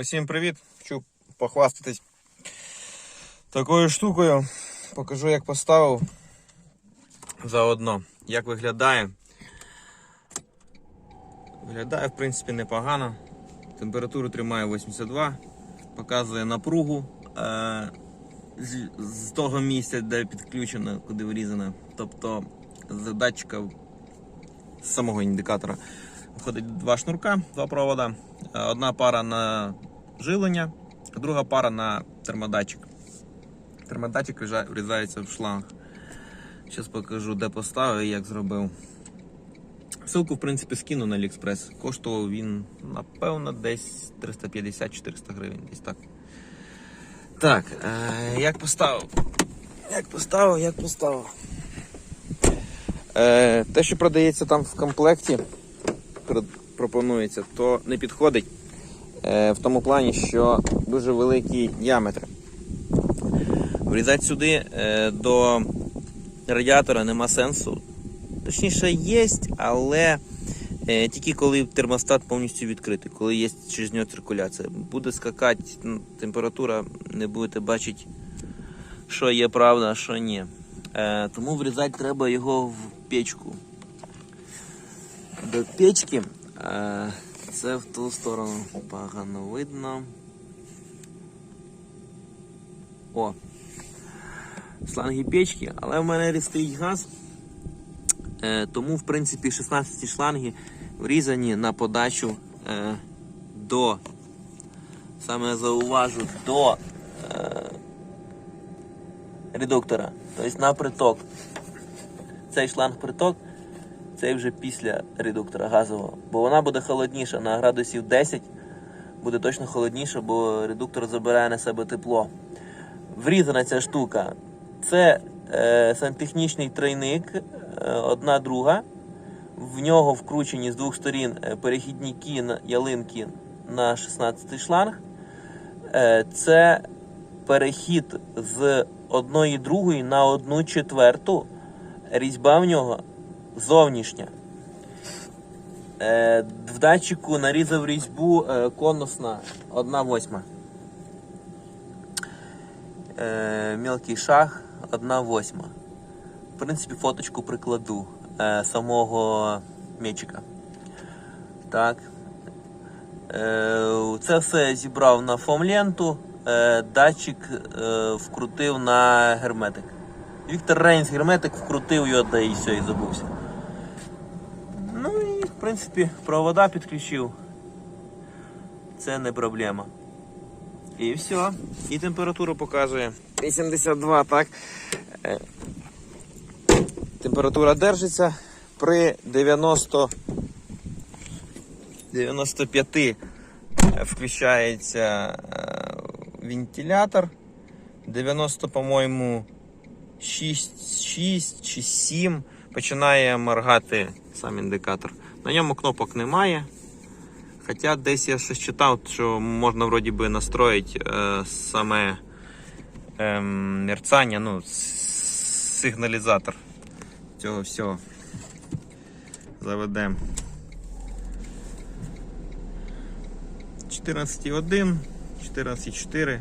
Усім привіт! Хочу похвастатись такою штукою. Покажу, як поставив. Заодно, як виглядає. Виглядає, в принципі, непогано. Температуру тримає 82, показує напругу е- з, з того місця, де підключено, куди врізано. Тобто з з самого індикатора виходить два шнурка, два провода. Е, Одна пара на жилення, а друга пара на термодатчик. Термодатчик врізається в шланг. Зараз покажу, де поставив і як зробив. Ссылку, в принципі, скину на AliExpress. Коштував він, напевно, десь 350-400 гривень. Десь так. Так, е, як поставив? Як поставив, як поставив. Е, те, що продається там в комплекті, пропонується, то не підходить. Е, в тому плані, що дуже великі діаметри. Врізати сюди е, до радіатора нема сенсу. Точніше, є, але е, тільки коли термостат повністю відкритий, коли є через нього циркуляція. Буде скакати ну, температура, не будете бачити, що є правда, а що ні. Тому врізати треба його в печку. До печки. Це в ту сторону погано видно. О! Шланги печки, але в мене стоїть газ. Е, тому, в принципі, 16 шланги врізані на подачу е, до, саме зауважу, до е, редуктора, тобто на приток. Цей шланг приток, цей вже після редуктора газового, бо вона буде холодніша на градусів 10, буде точно холодніша, бо редуктор забирає на себе тепло. Врізана ця штука. Це е, сантехнічний тройник, е, одна друга. В нього вкручені з двох сторін е, перехідники ялинки на 16 шланг. Е, це перехід з одної другої на одну четверту. Різьба в нього зовнішня. Е, в датчику нарізав різьбу е, конусна 1 восьма. Е, мілкий шаг 1 восьма. В принципі, фоточку прикладу е, самого м'ячика. Так. Е, це все зібрав на фомленту. Е, датчик е, вкрутив на герметик. Віктор Рейнс герметик вкрутив його да і все, і забувся. Принципі провода підключив. Це не проблема. І все. І температуру показує. 82, так. Е, Температура держиться при 90 95 е, включається е, вентилятор. 90, по-моєму, 6, 6 чи 7 починає моргати сам індикатор. На ньому кнопок немає. Хоча десь я щось читав, що можна вроді би настроїти е, саме е, мерцання, ну, сигналізатор цього всього. Заведемо. 14,1, 14,4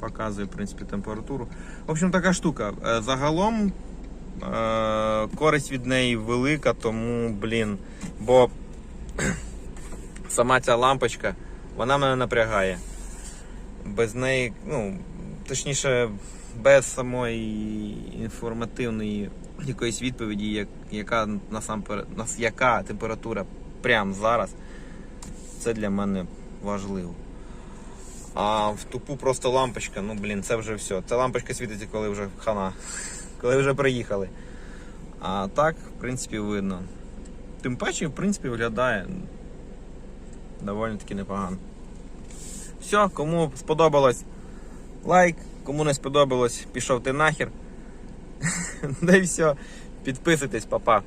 показує в принципі температуру. В общем, така штука. Е, Загалом користь від неї велика, тому, блін, бо сама ця лампочка, вона мене напрягає. Без неї, ну, точніше, без самої інформативної якоїсь відповіді, як, яка насамперед, нас, яка температура прямо зараз, це для мене важливо. А в тупу просто лампочка, ну блін, це вже все. Ця лампочка світиться, коли вже хана, коли вже приїхали. А так, в принципі, видно. Тим паче, в принципі, виглядає доволі таки непогано. Все, кому сподобалось лайк, кому не сподобалось, пішов ти нахер. Да і все. Підписуйтесь, папа.